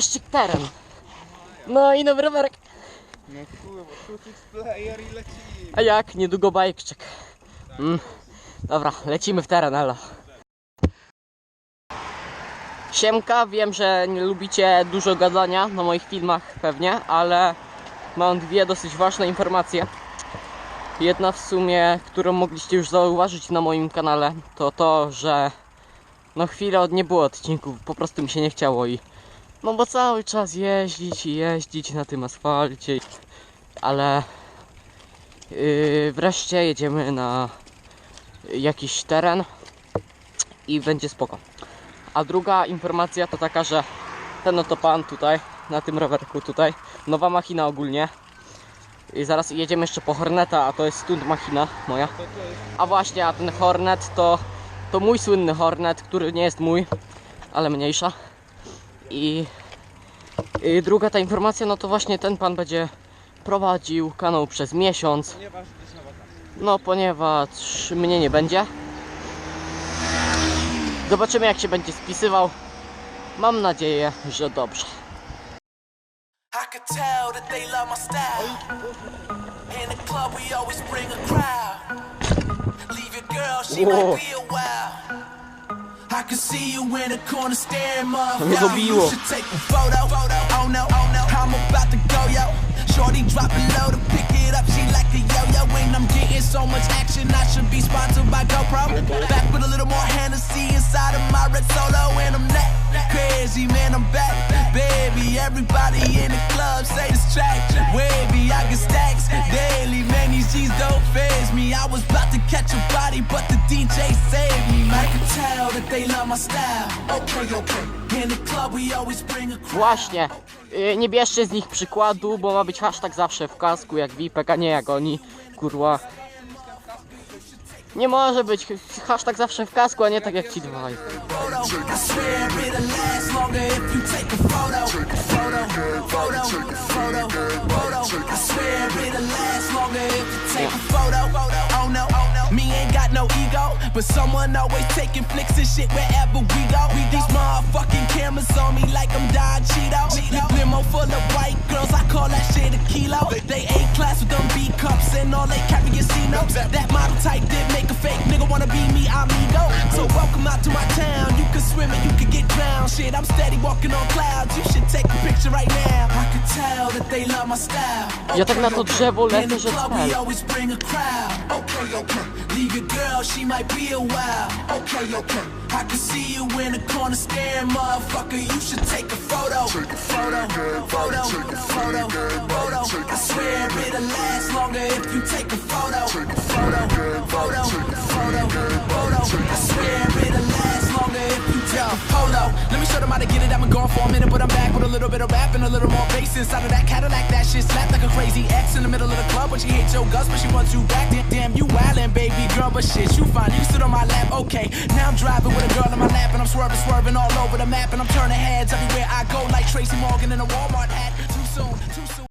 wreszcie teren. No i nowy rowerek. No kurwa, player i lecimy. A jak? Niedługo bajkczek. Mm. Dobra, lecimy w teren, elo. Siemka, wiem, że nie lubicie dużo gadania na moich filmach pewnie, ale mam dwie dosyć ważne informacje. Jedna w sumie, którą mogliście już zauważyć na moim kanale, to to, że no chwilę od nie było odcinków, po prostu mi się nie chciało i no bo cały czas jeździć i jeździć na tym asfalcie, ale Yy, wreszcie jedziemy na jakiś teren i będzie spoko. A druga informacja to taka, że ten oto pan tutaj, na tym rowerku tutaj, nowa machina ogólnie. I zaraz jedziemy jeszcze po Horneta, a to jest stąd machina moja. A właśnie, a ten Hornet to, to mój słynny Hornet, który nie jest mój, ale mniejsza. I, i druga ta informacja, no to właśnie ten pan będzie prowadził kanał przez miesiąc. No, ponieważ mnie nie będzie. Zobaczymy, jak się będzie spisywał. Mam nadzieję, że dobrze. I can see you in the corner staring, motherfucker. You should take a photo. Oh no, oh no, I'm about to go, yo. Shorty drop it low to pick it up. She like a yo-yo, and I'm getting so much action. I should be sponsored by GoPro. Back with a little more Hennessy inside of my red solo, and I'm that crazy, man. I'm back, baby. Everybody in the a body, but the DJ saved me. I can tell that they love my style. Okay, okay. In the club, we always bring a. Właśnie. Yy, Nie bierzcie z nich przykładu, bo ma być hashtag zawsze w kasku, jak Wipek, a nie jak oni. Kurwa. Nie może być hashtag zawsze w kasku, a nie tak jak ci dwaj. photo. I swear it'll last longer if you take a photo. Photo, but someone always taking flicks and shit wherever we go. We these motherfucking cameras on me like I'm Don Cheeto. Limo full of white girls, I call that shit a kilo. They A class with them B cups and all they carry is C notes. That model type did make a fake nigga wanna be me, amigo. So welcome out to my town. You can swim and you can. Shit, I'm steady walking on clouds. You should take a picture right now. I can tell that they love my style. Ja tak na to drzewo In the lecę, że club, we cel. always bring a crowd. Okay, okay. Leave your girl, she might be a while. Okay, okay. I can see you in the corner staring, motherfucker. You should take a photo. Take a photo, photo, photo, photo. I swear it'll last longer if you take a photo. Take a photo, photo, photo, photo. Let me show them how to get it. Been gone for a minute, but I'm back with a little bit of rap and a little more bass inside of that Cadillac. That shit slapped like a crazy ex in the middle of the club, but she hates your guts, but she wants you back. Damn, damn you wildin', baby girl, but shit, you fine. You sit on my lap, okay. Now I'm driving with a girl in my lap, and I'm swerving, swerving all over the map, and I'm turning heads everywhere I go, like Tracy Morgan in a Walmart hat. Too soon, too soon.